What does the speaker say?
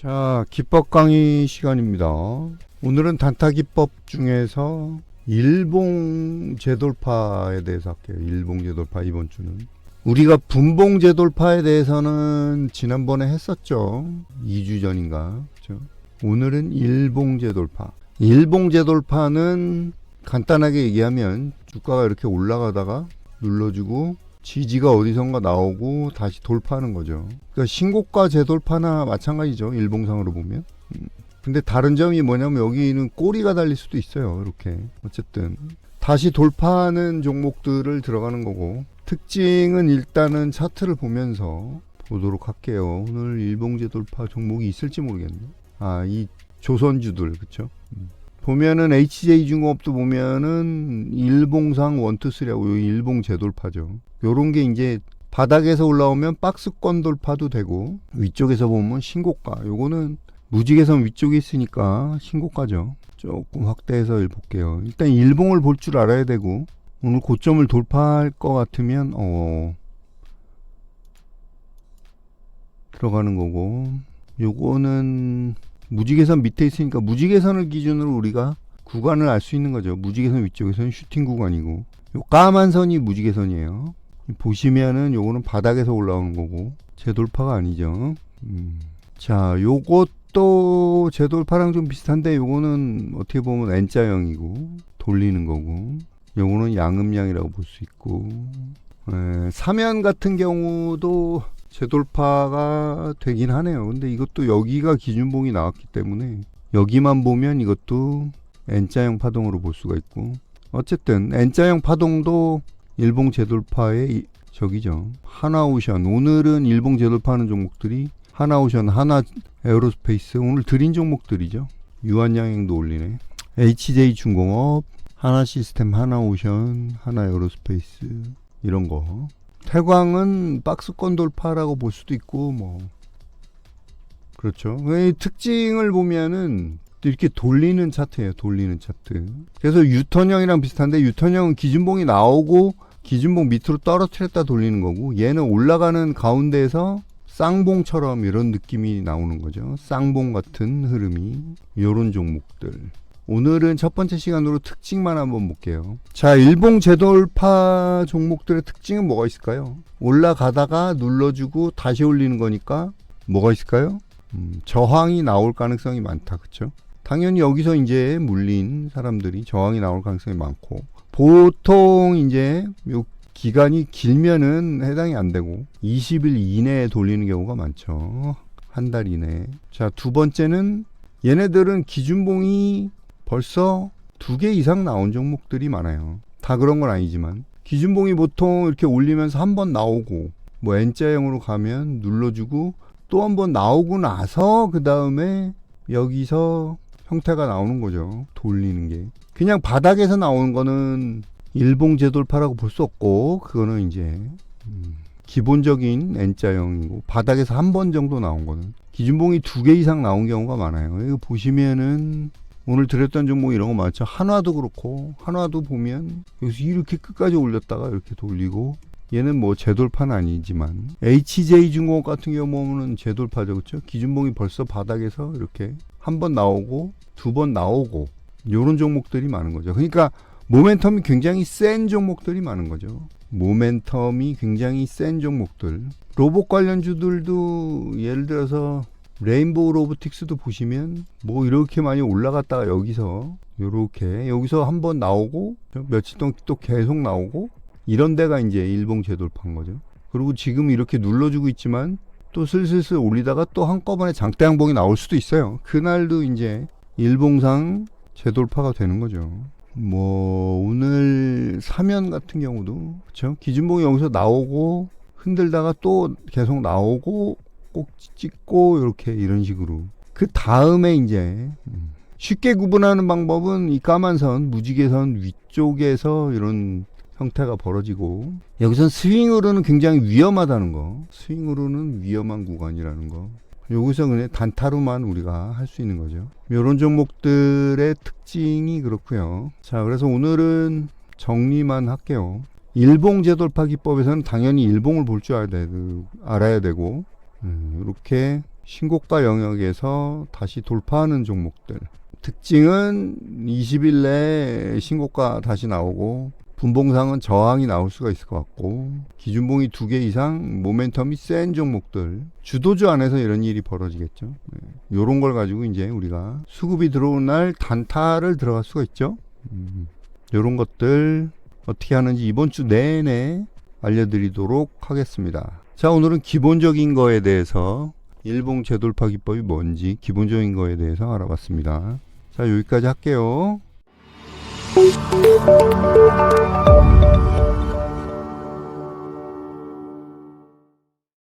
자, 기법 강의 시간입니다. 오늘은 단타 기법 중에서 일봉 제돌파에 대해서 할게요. 일봉 제돌파 이번 주는. 우리가 분봉 제돌파에 대해서는 지난번에 했었죠. 2주 전인가. 그죠? 오늘은 일봉 제돌파. 일봉 제돌파는 간단하게 얘기하면 주가가 이렇게 올라가다가 눌러주고 지지가 어디선가 나오고 다시 돌파하는 거죠. 그러니까 신고가 재돌파나 마찬가지죠. 일봉상으로 보면. 음. 근데 다른 점이 뭐냐면 여기는 꼬리가 달릴 수도 있어요. 이렇게. 어쨌든 다시 돌파하는 종목들을 들어가는 거고 특징은 일단은 차트를 보면서 보도록 할게요. 오늘 일봉제 돌파 종목이 있을지 모르겠네. 아, 이 조선주들 그쵸? 음. 보면은 HJ중공업도 보면은 일봉상 원투쓰리하고 여기 일봉 재돌파죠. 요런 게 이제 바닥에서 올라오면 박스권 돌파도 되고 위쪽에서 보면 신고가. 요거는 무지개선 위쪽에 있으니까 신고가죠. 조금 확대해서 볼게요. 일단 일봉을 볼 줄 알아야 되고 오늘 고점을 돌파할 것 같으면 어 들어가는 거고 요거는 무지개선 밑에 있으니까 무지개선을 기준으로 우리가 구간을 알 수 있는 거죠. 무지개선 위쪽에서는 슈팅 구간이고 요 까만 선이 무지개선이에요. 보시면은 요거는 바닥에서 올라오는 거고 재돌파가 아니죠. 음. 자, 요것도 재돌파랑 좀 비슷한데 요거는 어떻게 보면 N자형이고 돌리는 거고 요거는 양음량이라고 볼 수 있고 에, 사면 같은 경우도 재돌파가 되긴 하네요. 근데 이것도 여기가 기준봉이 나왔기 때문에 여기만 보면 이것도 N자형 파동으로 볼 수가 있고 어쨌든 N자형 파동도 일봉 재돌파의 이- 저기죠. 하나오션 오늘은 일봉 재돌파하는 종목들이 하나오션, 하나 에어로스페이스 오늘 드린 종목들이죠. 유한양행도 올리네. HJ 중공업, 하나 시스템, 하나오션, 하나 에어로스페이스 이런 거. 태광은 박스권 돌파라고 볼 수도 있고 뭐 그렇죠. 이 특징을 보면은 또 이렇게 돌리는 차트예요. 돌리는 차트. 그래서 유턴형이랑 비슷한데 유턴형은 기준봉이 나오고 기준봉 밑으로 떨어뜨렸다 돌리는 거고 얘는 올라가는 가운데에서 쌍봉처럼 이런 느낌이 나오는 거죠. 쌍봉 같은 흐름이 이런 종목들. 오늘은 첫 번째 시간으로 특징만 한번 볼게요. 자, 일봉 재돌파 종목들의 특징은 뭐가 있을까요? 올라가다가 눌러주고 다시 올리는 거니까 뭐가 있을까요? 음, 저항이 나올 가능성이 많다, 그쵸? 당연히 여기서 이제 물린 사람들이 저항이 나올 가능성이 많고 보통 이제 요 기간이 길면은 해당이 안 되고 20일 이내에 돌리는 경우가 많죠. 한 달 이내. 자, 두 번째는 얘네들은 기준봉이 벌써 두 개 이상 나온 종목들이 많아요. 다 그런 건 아니지만 기준봉이 보통 이렇게 올리면서 한 번 나오고 뭐 N자형으로 가면 눌러주고 또 한 번 나오고 나서 그 다음에 여기서 형태가 나오는 거죠. 돌리는 게. 그냥 바닥에서 나오는 거는 일봉 재돌파라고 볼 수 없고 그거는 이제 음, 기본적인 N자형이고 바닥에서 한 번 정도 나온 거는 기준봉이 두 개 이상 나온 경우가 많아요. 이거 보시면은 오늘 드렸던 종목 이런 거 많죠. 한화도 그렇고 한화도 보면 여기서 이렇게 끝까지 올렸다가 이렇게 돌리고 얘는 뭐 재돌파는 아니지만 HJ중공업 같은 경우는 재돌파죠. 그렇죠? 기준봉이 벌써 바닥에서 이렇게 한 번 나오고 두 번 나오고 요런 종목들이 많은 거죠. 그러니까 모멘텀이 굉장히 센 종목들이 많은 거죠. 모멘텀이 굉장히 센 종목들. 로봇 관련주들도 예를 들어서 레인보우 로보틱스도 보시면 뭐 이렇게 많이 올라갔다가 여기서 요렇게 여기서 한 번 나오고 며칠 동안 또 계속 나오고 이런 데가 이제 일봉 재돌파인 거죠. 그리고 지금 이렇게 눌러주고 있지만 또 슬슬슬 올리다가 또 한꺼번에 장대 양봉이 나올 수도 있어요. 그날도 이제 일봉상 재돌파가 되는 거죠. 뭐 오늘 사면 같은 경우도 그렇죠. 기준봉이 여기서 나오고 흔들다가 또 계속 나오고 꼭 찍고 이렇게 이런 식으로 그 다음에 이제 음, 쉽게 구분하는 방법은 이 까만 선 무지개 선 위쪽에서 이런 형태가 벌어지고 여기선 스윙으로는 굉장히 위험하다는 거. 스윙으로는 위험한 구간이라는 거. 여기서 그냥 단타로만 우리가 할 수 있는 거죠. 이런 종목들의 특징이 그렇고요. 자 그래서 오늘은 정리만 할게요. 일봉 재돌파 기법에서는 당연히 일봉을 볼 줄 알아야, 되고 음, 이렇게 신고가 영역에서 다시 돌파하는 종목들. 특징은 20일 내에 신고가 다시 나오고 분봉상은 저항이 나올 수가 있을 것 같고 기준봉이 두 개 이상 모멘텀이 센 종목들 주도주 안에서 이런 일이 벌어지겠죠. 네. 요런 걸 가지고 이제 우리가 수급이 들어온 날 단타를 들어갈 수가 있죠. 음, 요런 것들 어떻게 하는지 이번 주 내내 알려드리도록 하겠습니다. 자, 오늘은 기본적인 거에 대해서 일봉 재돌파 기법이 뭔지 기본적인 거에 대해서 알아봤습니다. 자, 여기까지 할게요. Thank you.